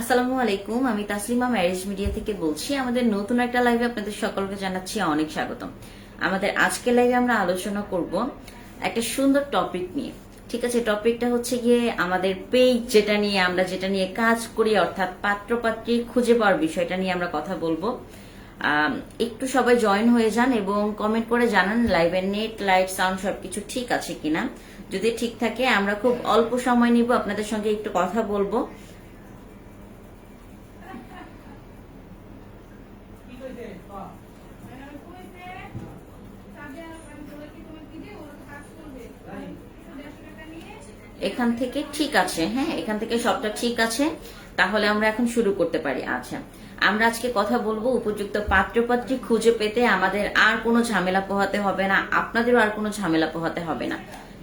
আসসালামু আলাইকুম, আমি তাসলিমা ম্যারেজ মিডিয়া থেকে বলছি, আমাদের নতুন একটা লাইভে আপনাদের সকলকে জানাচ্ছি অনেক স্বাগতম। আমাদের আজকের লাইভে আমরা আলোচনা করব একটা সুন্দর টপিক নিয়ে। ঠিক আছে টপিকটা হচ্ছে গিয়ে আমাদের পেজ যেটা নিয়ে, আমরা যেটা নিয়ে কাজ করি, অর্থাৎ পাত্রপাত্রী খুঁজে পাওয়ার বিষয়টা নিয়ে আমরা কথা বলব। একটু সবাই জয়েন হয়ে যান এবং কমেন্ট করে জানান লাইভের নেট লাইট সাউন্ড সবকিছু ঠিক আছে কিনা। যদি ঠিক থাকে, আমরা খুব অল্প সময় নিব, আপনাদের সঙ্গে একটু কথা বলব। এখান থেকে ঠিক আছে হ্যাঁ? এখান থেকে সবটা ঠিক আছে। তাহলে আমরা এখন শুরু করতে পারি। আচ্ছা আমরা আজকে কথা বলব উপযুক্ত পাত্রপাত্রী খুঁজে পেতে। আমাদের আর কোনো ঝামেলা পোহাতে হবে না। আপনাদেরও আর কোনো ঝামেলা পোহাতে হবে না।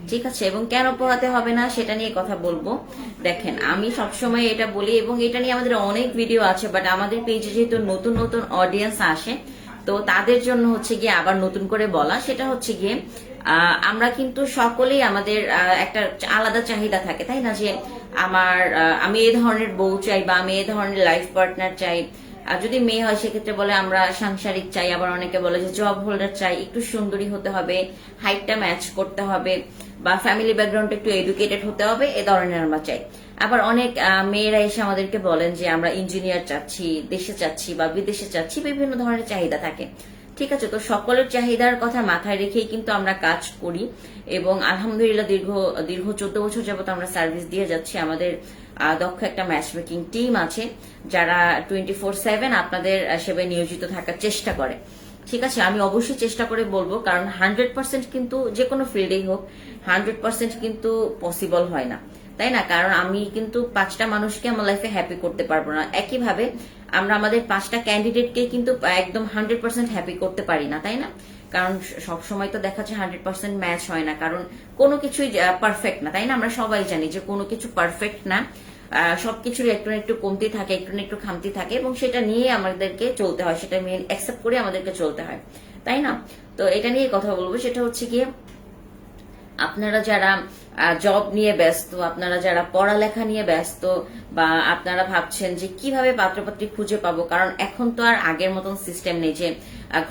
ঠিক আছে? এবং কেন পোহাতে হবে না সেটা নিয়ে কথা বলব। দেখেন, আমি সবসময় এটা বলি এবং এটা নিয়ে আমাদের অনেক ভিডিও আছে বাট আমাদের পেজে যেহেতু নতুন নতুন অডিয়েন্স আসে তো তাদের জন্য হচ্ছে গিয়ে আবার নতুন করে বলা, সেটা হচ্ছে গিয়ে আমরা কিন্তু সকলেই আমাদের একটা আলাদা চাহিদা থাকে, তাই না? যে আমার আমি এ ধরনের বউ চাই বা আমি এ ধরনের লাইফ পার্টনার চাই। আর যদি মেয়ে হয়, সেক্ষেত্রে বলে আমরা সাংসারিক চাই, আবার অনেকে বলে যে জব হোল্ডার চাই, একটু সুন্দরী হতে হবে হাইটটা ম্যাচ করতে হবে, বা ফ্যামিলি ব্যাকগ্রাউন্ড একটু এডুকেটেড হতে হবে, এ ধরনের আমরা চাই। আবার অনেক মেয়েরা এসে আমাদেরকে বলেন যে আমরা ইঞ্জিনিয়ার চাচ্ছি, দেশে চাচ্ছি বা বিদেশে চাচ্ছি, বিভিন্ন ধরনের চাহিদা থাকে। ঠিক আছে, তো সকলের চাহিদার কথা মাথায় রেখেই কিন্তু আমরা কাজ করি এবং আলহামদুলিল্লাহ দীর্ঘ দীর্ঘ চোদ্দ বছর যাবত আমরা সার্ভিস দিয়ে যাচ্ছি। আমাদের দক্ষ একটা ম্যাচ মেকিং টিম আছে যারা টোয়েন্টি ফোর সেভেন আপনাদের সেবায় নিয়োজিত থাকার চেষ্টা করে। ঠিক আছে, আমি অবশ্যই চেষ্টা করে বলব, কারণ হান্ড্রেড পার্সেন্ট কিন্তু যে কোনো ফিল্ডেই হোক হান্ড্রেড পার্সেন্ট কিন্তু পসিবল হয় না। তাই না? কারণ আমি কিন্তু পাঁচটা মানুষকে আমার লাইফে হ্যাপি করতে পারব না। একইভাবে আমরা আমাদের পাঁচটা ক্যান্ডিডেটকে কিন্তু একদম হান্ড্রেড পার্সেন্ট হ্যাপি করতে পারি না, তাই না? কারণ সব সময় তো দেখা যাচ্ছে হান্ড্রেড পার্সেন্ট ম্যাচ হয় না। কারণ কোনো কিছুই পারফেক্ট না, তাই না? আমরা সবাই জানি যে কোনো কিছু পারফেক্ট না। সবকিছুর একটু না একটু কমতি থাকে, একটু না একটু খামতি থাকে এবং সেটা নিয়ে আমাদেরকে চলতে হয়। সেটা মেন অ্যাকসেপ্ট করে আমাদেরকে চলতে হয়, তাই না? তো এটা নিয়ে কথা বলব। সেটা হচ্ছে গিয়ে আপনারা যারা জব নিয়ে ব্যস্ত, আপনারা যারা পড়ালেখা নিয়ে ব্যস্ত, বা আপনারা ভাবছেন যে কীভাবে পাত্রপাত্রী খুঁজে পাবো, কারণ এখন তো আর আগের মতন সিস্টেম নেই যে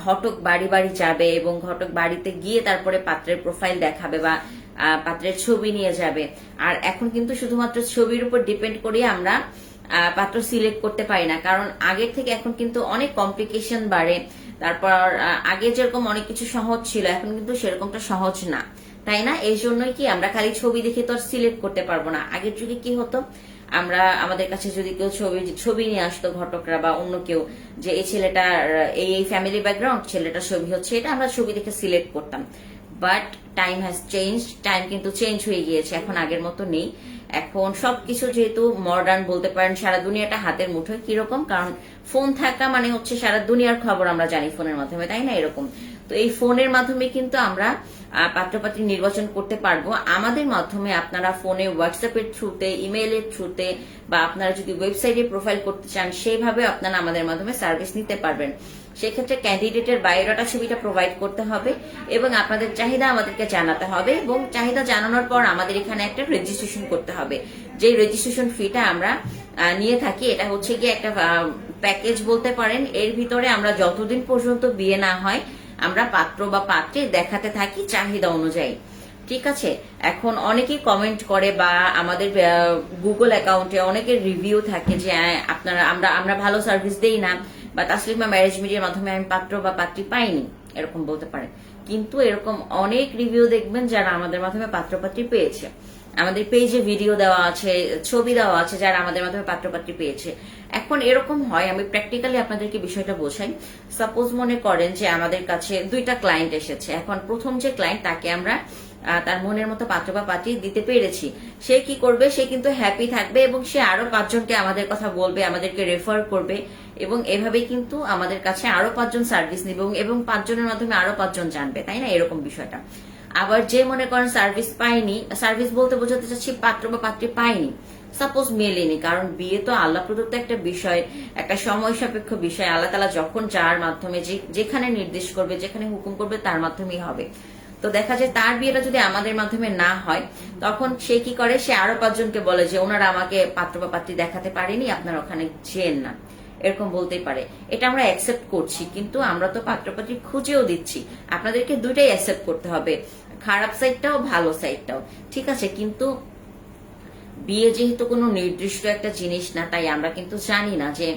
ঘটক বাড়ি বাড়ি যাবে এবং ঘটক বাড়িতে গিয়ে তারপরে পাত্রের প্রোফাইল দেখাবে বা পাত্রের ছবি নিয়ে যাবে। আর এখন কিন্তু শুধুমাত্র ছবির উপর ডিপেন্ড করে আমরা পাত্র সিলেক্ট করতে পারি না। কারণ আগের থেকে এখন কিন্তু অনেক কমপ্লিকেশন বাড়ে। তারপর আগে যেরকম অনেক কিছু সহজ ছিল, এখন কিন্তু সেরকমটা সহজ না। তাই না? এই জন্যই কি আমরা খালি ছবি দেখে তো আর সিলেক্ট করতে পারব না? আগের যুগে কি হতো? আমরা, আমাদের কাছে যদি কেউ ছবি ছবি নিয়ে আসতো ঘটকরা বা অন্য কেউ, যে এই ছেলেটার, এই এই ফ্যামিলি ব্যাকগ্রাউন্ড ছেলেটার ছবি হচ্ছে এটা, আমরা ছবি দেখে সিলেক্ট করতাম। But time has change time কিন্তু চেঞ্জ হয়ে গিয়েছে, এখন আগের মতো নেই। এখন সবকিছু যেহেতু মডার্ন বলতে পারেন, সারা দুনিয়াটা হাতের মুঠোয়, কীরকম? কারণ ফোন থাকা মানে হচ্ছে সারা দুনিয়ার খবর আমরা জানি ফোনের মাধ্যমে, তাই না? এরকম। তো এই ফোনের মাধ্যমে কিন্তু আমরা পাত্রপাত্রী নির্বাচন করতে পারব। আমাদের মাধ্যমে আপনারা ফোনে হোয়াটসঅ্যাপের থ্রুতে ইমেইলের থ্রুতে বা আপনারা যদি ওয়েবসাইটে প্রোফাইল করতে চান, সেইভাবে আপনারা আমাদের মাধ্যমে সার্ভিস নিতে পারবেন। সেক্ষেত্রে ক্যান্ডিডেটের বায়োডাটা ছবিটা প্রোভাইড করতে হবে এবং আপনাদের চাহিদা আমাদেরকে জানাতে হবে এবং চাহিদা জানানোর পর আমাদের এখানে একটা রেজিস্ট্রেশন করতে হবে। যে রেজিস্ট্রেশন ফিটা আমরা নিয়ে থাকি, এটা হচ্ছে গিয়ে একটা প্যাকেজ বলতে পারেন। এর ভিতরে আমরা যতদিন পর্যন্ত বিয়ে না হয় আমরা পাত্র বা পাত্রে দেখাতে থাকি চাহিদা অনুযায়ী। ঠিক আছে? এখন অনেকেই কমেন্ট করে বা আমাদের গুগল অ্যাকাউন্টে অনেকের রিভিউ থাকে যে আপনারা, আমরা আমরা ভালো সার্ভিস দেই না, বা তাসলিমা ম্যারেজ মিডিয়ার মাধ্যমে আমি পাত্র বা পাত্রী পাইনি, এরকম বলতে পারেন। কিন্তু এরকম অনেক রিভিউ দেখবেন যারা আমাদের মাধ্যমে পাত্রপাত্রী পেয়েছে। আমাদের পেজে ভিডিও দেওয়া আছে, ছবি দেওয়া আছে, যারা আমাদের মাধ্যমে পাত্রপাত্রী পেয়েছে। এখন এরকম হয়, আমি প্র্যাকটিক্যালি আপনাদেরকে বিষয়টা বোঝাই। সাপোজ মনে করেন যে আমাদের কাছে দুইটা ক্লায়েন্ট এসেছে। এখন প্রথম যে ক্লায়েন্ট তাকে আমরা তার মনের মতো পাত্র বা পাত্রী দিতে পেরেছি। সে কি করবে? সে কিন্তু হ্যাপি থাকবে এবং সে আরও পাঁচজনকে আমাদের কথা বলবে, আমাদেরকে রেফার করবে এবং এভাবে কিন্তু আমাদের কাছে আরও পাঁচজন সার্ভিস নেবে এবং- পাঁচজনের মাধ্যমে আরও পাঁচজন জানবে, তাই না? এরকম বিষয়টা। আবার যে মনে করেন সার্ভিস পায়নি সার্ভিস বলতে বোঝাতে চাচ্ছি পাত্র বা পাত্রী পায়নি সাপোজ মেলেনি, কারণ বিয়ে তো আল্লাহ প্রদত্ত একটা বিষয়, একটা সময় সাপেক্ষ বিষয়, আল্লাহ তালা যখন যার মাধ্যমে যেখানে নির্দেশ করবে, যেখানে হুকুম করবে, তার মাধ্যমেই হবে। তো দেখা যায় তার বিয়েটা যদি আমাদের মাধ্যমে না হয়, তখন সে কি করে? সে আরও পাঁচজনকে বলে যে, ওনারা আমাকে পাত্র বা পাত্রী দেখাতে পারেনি, আপনারা ওখানে যেন না। এরকম বলতেই পারে। এটা আমরা অ্যাকসেপ্ট করছি, কিন্তু আমরা তো পাত্রপাত্রী খুঁজেও দিচ্ছি। আপনাদেরকে দুইটাই অ্যাকসেপ্ট করতে হবে। খারাপ সাইডটাও ভালো সাইডটাও ঠিক আছে? কিন্তু বিয়ে যেহেতু কোনো নির্দিষ্ট একটা জিনিস না, তাই আমরা কিন্তু জানি না যে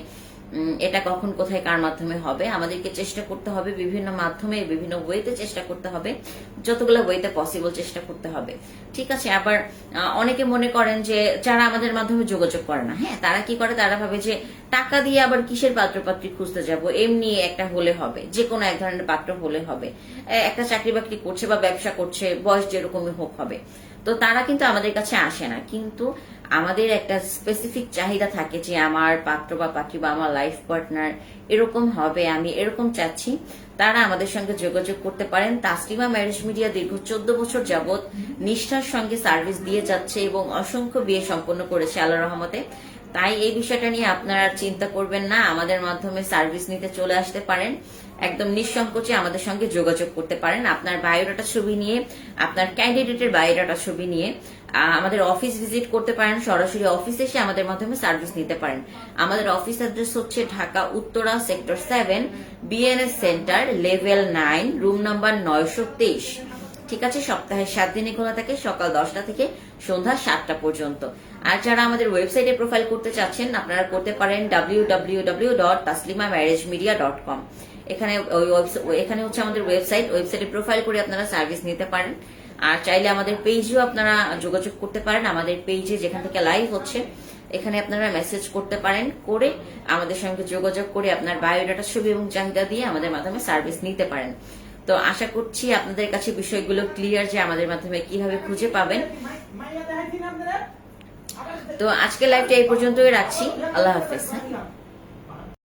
এটা কখন কোথায় কার মাধ্যমে হবে? আমাদেরকে চেষ্টা করতে হবে বিভিন্ন মাধ্যমে, বিভিন্ন ওয়েতে চেষ্টা করতে হবে। যতগুলো ওয়েতে পসিবল চেষ্টা করতে হবে। ঠিক আছে? আবার অনেকে মনে করেন যে যারা আমাদের মাধ্যমে যোগাযোগ করে না হ্যাঁ? তারা কি করে? তারা ভাবে যে টাকা দিয়ে আবার কিসের পাত্রপাত্রী খুঁজতে যাব? এমনি একটা হলে হবে। যে কোনো এক ধরনের পাত্র হলে হবে। একটা চাকরি বাকরি করছে বা ব্যবসা করছে, বয়স যেরকমই হোক হবে। তো তারা কিন্তু আমাদের কাছে আসে না। কিন্তু আমাদের একটা স্পেসিফিক চাহিদা থাকে যে আমার পাত্র বা পাত্রী বা আমার লাইফ পার্টনার এরকম হবে, আমি এরকম চাচ্ছি। তারা আমাদের সঙ্গে যোগাযোগ করতে পারেন। তাসলিমা ম্যারেজ মিডিয়া দীর্ঘ চোদ্দ বছর যাবৎ নিষ্ঠার সঙ্গে সার্ভিস দিয়ে যাচ্ছে এবং অসংখ্য বিয়ে সম্পন্ন করেছে আল্লাহ রহমতে। তাই এই বিষয়টা নিয়ে আপনারা চিন্তা করবেন না, আমাদের মাধ্যমে সার্ভিস নিতে চলে আসতে পারেন। একদম নিঃসংকোচে আমাদের সঙ্গে যোগাযোগ করতে পারেন। আপনার বায়োডাটা ছবি নিয়ে, আপনার ক্যান্ডিডেটের বায়োডাটা ছবি নিয়ে আমাদের অফিস ভিজিট করতে পারেন, সরাসরি অফিসে এসে আমাদের মাধ্যমে সার্ভিস নিতে পারেন। আমাদের অফিস অ্যাড্রেস হচ্ছে Dhaka Uttara sector seven BNS centre level nine room number নয়শো তেইশ। ঠিক আছে, সপ্তাহে সাত দিনে খোলা থাকে, সকাল দশটা থেকে সন্ধ্যা সাতটা পর্যন্ত। আর যারা আমাদের ওয়েবসাইটে প্রোফাইল করতে চাচ্ছেন, আপনারা করতে পারেন W W W dot Taslima marriage media dot com এখানে এখানে হচ্ছে আমাদের ওয়েবসাইট ওয়েবসাইটে প্রোফাইল করে আপনারা সার্ভিস নিতে পারেন। আর চাইলে আমাদের পেজেও আপনারা যোগাযোগ করতে পারেন। আমাদের পেজে যেখান থেকে লাইভ হচ্ছে, এখানে আপনারা মেসেজ করতে পারেন করে আমাদের সঙ্গে যোগাযোগ করে আপনার বায়োডাটা ছবি এবং চাহিদা দিয়ে আমাদের মাধ্যমে সার্ভিস নিতে পারেন। তো আশা করছি আপনাদের কাছে বিষয়গুলো ক্লিয়ার যে আমাদের মাধ্যমে কীভাবে খুঁজে পাবেন। তো আজকে লাইভটা এই পর্যন্তই রাখছি। আল্লাহ হাফেজ। হ্যাঁ